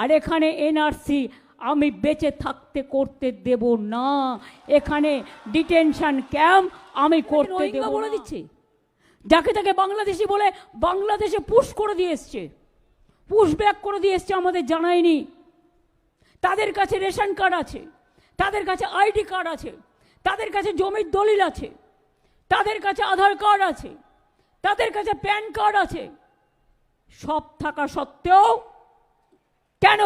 আর এখানে এনআরসি আমি বেঁচে থাকতে করতে দেব না। এখানে ডিটেনশন ক্যাম্প আমি করতে দেব বলে দিচ্ছি। যাকে তাকে বাংলাদেশি বলে বাংলাদেশে পুশ করে দিয়ে এসছে। পুশ ব্যাক করে দিয়ে এসছে আমাদের জানায়নি। তাদের কাছে রেশন কার্ড আছে তাদের কাছে আইডি কার্ড আছে তাদের কাছে জমির দলিল আছে তাদের কাছে আধার কার্ড আছে তাদের কাছে প্যান কার্ড আছে। সব থাকা সত্ত্বেও কেন?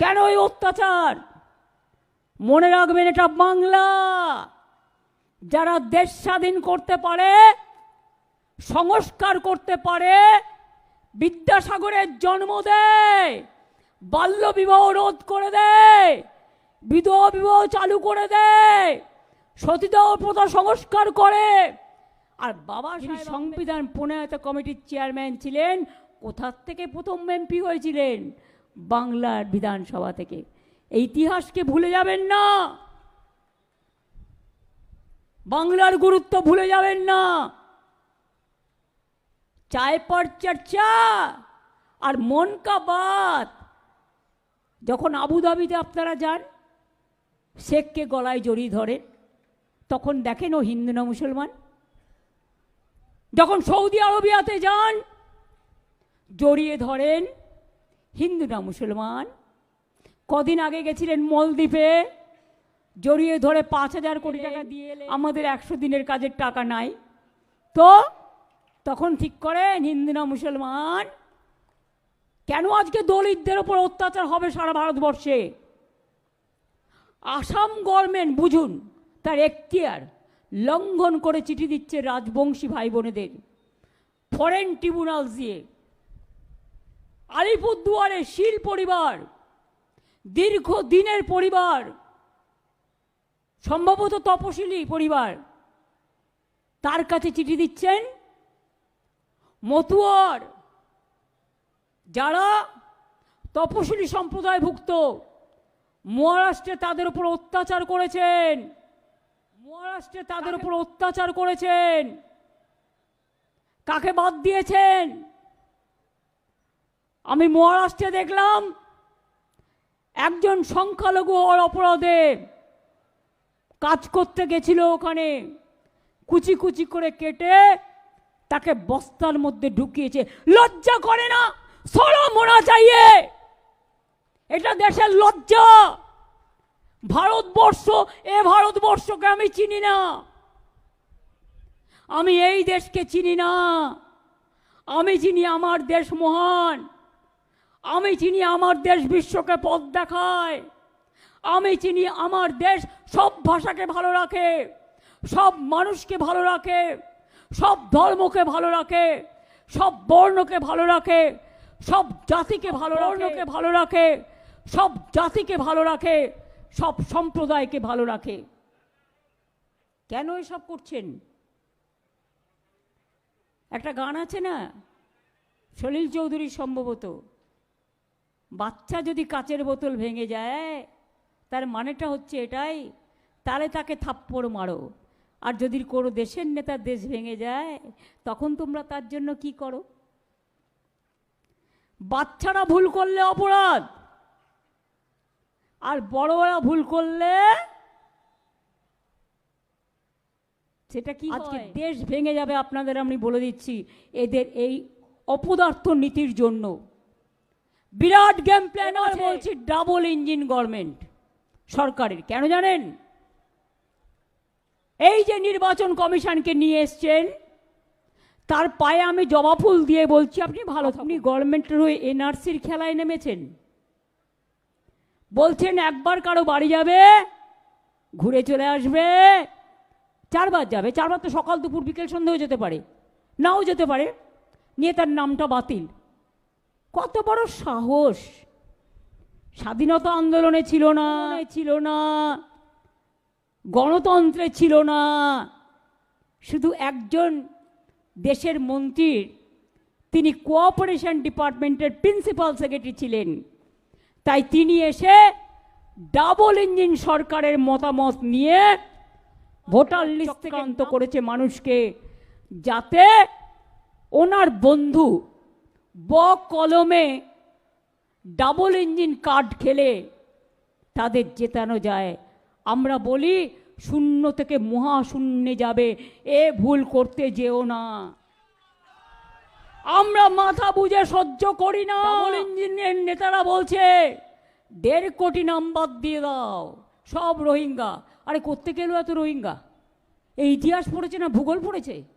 কেন এই অত্যাচার? মনে রাখবেন এটা বাংলা। যারা দেশ স্বাধীন করতে পারে সংস্কার করতে পারে বিদ্যাসাগরের জন্ম দেয় বাল্য বিবাহ রোধ করে দেয় বিধবা বিবাহ চালু করে দেয় সতীদাহ প্রথা সংস্কার করে। আর বাবা সংবিধান প্রণয়ত কমিটির চেয়ারম্যান ছিলেন কোথার থেকে প্রথম এমপি হয়েছিলেন? বাংলার বিধানসভা থেকে। ইতিহাসকে ভুলে যাবেন না? বাংলার গুরুত্ব ভুলে যাবেন না? চায় পর চর্চা আর মন কা বাত। যখন আবুধাবিতে আপনারা যান শেখকে গলায় জড়িয়ে ধরেন, তখন দেখেন ও হিন্দু না মুসলমান? যখন সৌদি আরবিয়াতে যান জড়িয়ে ধরেন হিন্দু না মুসলমান। কদিন আগে গেছিলেন মলদ্বীপে জড়িয়ে ধরে পাঁচ হাজার কোটি টাকা দিয়ে আমাদের একশো দিনের কাজের টাকা নাই। তো তখন ঠিক করেন হিন্দু না মুসলমান কেন আজকে দলিতদের ওপর অত্যাচার হবে সারা ভারতবর্ষে? আসাম গভর্নমেন্ট বুঝুন তার এখতিয়ার লঙ্ঘন করে চিঠি দিচ্ছে রাজবংশী ভাই বোনেদের। ফরেন ট্রিব্যুনাল দিয়ে। আলিপুরদুয়ারে শীল পরিবার, দীর্ঘ দিনের পরিবার, সম্ভবত তপশিলি পরিবার, তার কাছে চিঠি দিচ্ছেন, মতুয়ার যারা তপশিলি সম্প্রদায়ভুক্ত, মহারাষ্ট্রে তাদের উপর অত্যাচার করেছেন, মহারাষ্ট্রে তাদের উপর অত্যাচার করেছেন, কাকে বাদ দিয়েছেন? আমি মহারাষ্ট্রে দেখলাম একজন সংখ্যালঘু হওয়ার অপরাধে কাজ করতে গেছিল ওখানে। কুচি কুচি করে কেটে তাকে বস্তার মধ্যে ঢুকিয়েছে। লজ্জা করে না? সরো মোনা চাইয়ে। এটা দেশের লজ্জা। ভারতবর্ষ, এ ভারতবর্ষকে আমি চিনি না। আমি এই দেশকে চিনি না। আমি চিনি আমার দেশ মহান। আমি চিনি আমার দেশ বিশ্বকে পথ দেখায়। আমি চিনি আমার দেশ সব ভাষাকে ভালো রাখে, সব মানুষকে ভালো রাখে, সব ধর্মকে ভালো রাখে, সব বর্ণকে ভালো রাখে, সব জাতিকে ভালো বর্ণকে ভালো রাখে, সব জাতিকে ভালো রাখে, সব সম্প্রদায়কে ভালো রাখে। কেন এসব করছেন? একটা গান আছে না? সলিল চৌধুরী সম্ভবত। বাচ্চা যদি কাচের বোতল ভেঙে যায় তার মানেটা হচ্ছে এটাই তাহলে তাকে থাপ্পড় মারো। আর যদি কোনো দেশের নেতার দেশ ভেঙে যায় তখন তোমরা তার জন্য কি করো? বাচ্চারা ভুল করলে অপরাধ। আর বড়রা ভুল করলে সেটা কি আজকে দেশ ভেঙে যাবে আপনাদের আমি বলে দিচ্ছি। এদের এই অপদার্থ নীতির জন্য। বিরাট গেম প্ল্যান বলছি ডাবল ইঞ্জিন গভর্নমেন্ট সরকারের কেন জানেন? এই যে নির্বাচন কমিশনকে নিয়ে এসছেন তার পায়ে আমি জবা ফুল দিয়ে বলছি আপনি ভালো আপনি গভর্নমেন্টের হয়ে এনআরসির খেলায় নেমেছেন। বলছেন একবার কারও বাড়ি যাবে ঘুরে চলে আসবে চারবার যাবে চারবার তো সকাল দুপুর বিকেল সন্ধ্যেও যেতে পারে নাও যেতে পারে নিয়ে তার নামটা বাতিল। কত বড় সাহস। স্বাধীনতা আন্দোলনে ছিল না। ছিল না। গণতন্ত্রে ছিল না। শুধু একজন দেশের মন্ত্রীর তিনি কোঅপারেশন ডিপার্টমেন্টের প্রিন্সিপাল সেক্রেটারি ছিলেন। তাই তিনি এসে ডাবল ইঞ্জিন সরকারের মতামত নিয়ে ভোটার লিস্ট থেকে অন্ত করেছে মানুষকে যাতে ওনার বন্ধু ব কলমে ডাবল ইঞ্জিন কার্ড খেলে তাদের জেতানো যায়। আমরা বলি, শূন্য থেকে মহাশূন্যে যাবে। এ ভুল করতে যেও না। আমরা মাথা বুঝে সহ্য করি না। ডাবল ইঞ্জিনের নেতারা বলছে, দেড় কোটি নাম্বার দিয়ে দাও। সব রোহিঙ্গা। আরে করতে গেল এত রোহিঙ্গা? এই ইতিহাস পড়েছে না ভূগোল পড়েছে?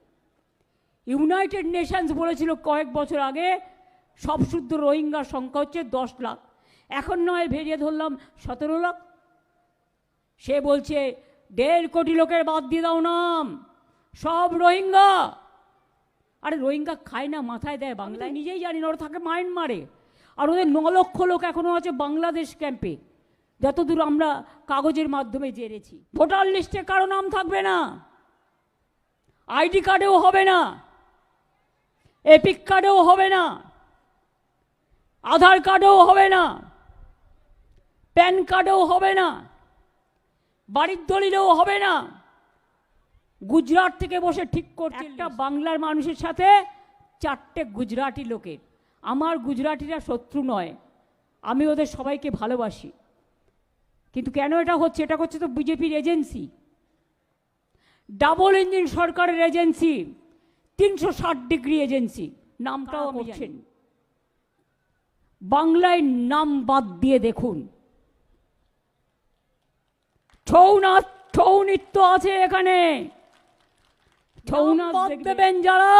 ইউনাইটেড নেশনস বলেছিল কয়েক বছর আগে, সব শুদ্ধ রোহিঙ্গার সংখ্যা হচ্ছে দশ লাখ। এখন নয় ভেরিয়ে ধরলাম সতেরো লাখ। সে বলছে, দেড় কোটি লোকের বাদ দিয়ে দাও নাম। সব রোহিঙ্গা। আরে রোহিঙ্গা খায় না, মাথায় দেয়। বাংলায় নিজেই জানি না, ওরা থাকে মাইন্ড মারে। আর ওদের ন লক্ষ লোক এখনও আছে বাংলাদেশ ক্যাম্পে যতদূর আমরা কাগজের মাধ্যমে জেনেছি। ভোটার লিস্টে কারও নাম থাকবে না। আইডি কার্ডেও হবে না। এপিক কার্ডেও হবে না। আধার কার্ডেও হবে না। প্যান কার্ডেও হবে না। বাড়ির দলিলেও হবে না। গুজরাট থেকে বসে ঠিক করছে। একটা বাংলার মানুষের সাথে চারটে গুজরাটি লোকের। আমার গুজরাটিরা শত্রু নয়। আমি ওদের সবাইকে ভালোবাসি। কিন্তু কেন এটা হচ্ছে? এটা হচ্ছে তো বিজেপির এজেন্সি। ডাবল ইঞ্জিন সরকারের এজেন্সি। তিনশো ষাট ডিগ্রি এজেন্সি নামটাও করছেন বাংলায় নাম বাদ দিয়ে দেখুন। ছৌ নাচ ছৌ নৃত্য আছে এখানে ছৌ নাচ দেবেন যারা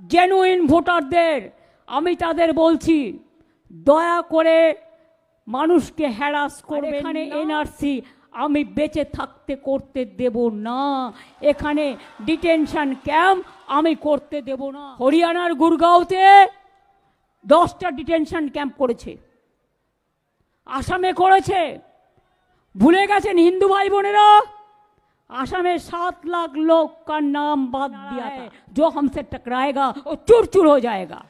জেনুইন ভোটারদের। আমি তাদের বলছি দয়া করে মানুষকে হ্যারাস করবে এখানে এনআরসি। আমি বেঁচে থাকতে করতে দেব না এখানে ডিটেনশন ক্যাম্প আমি করতে দেব না হরিয়ানার গুরগাঁওতে দশটা ডিটেনশন ক্যাম্প করেছে আসামে করেছে ভুলে গেছেন হিন্দু ভাই বোনেরা आसाम में सात लाख लोग का नाम बात दिया था जो हमसे टकराएगा वो चूर चूर हो जाएगा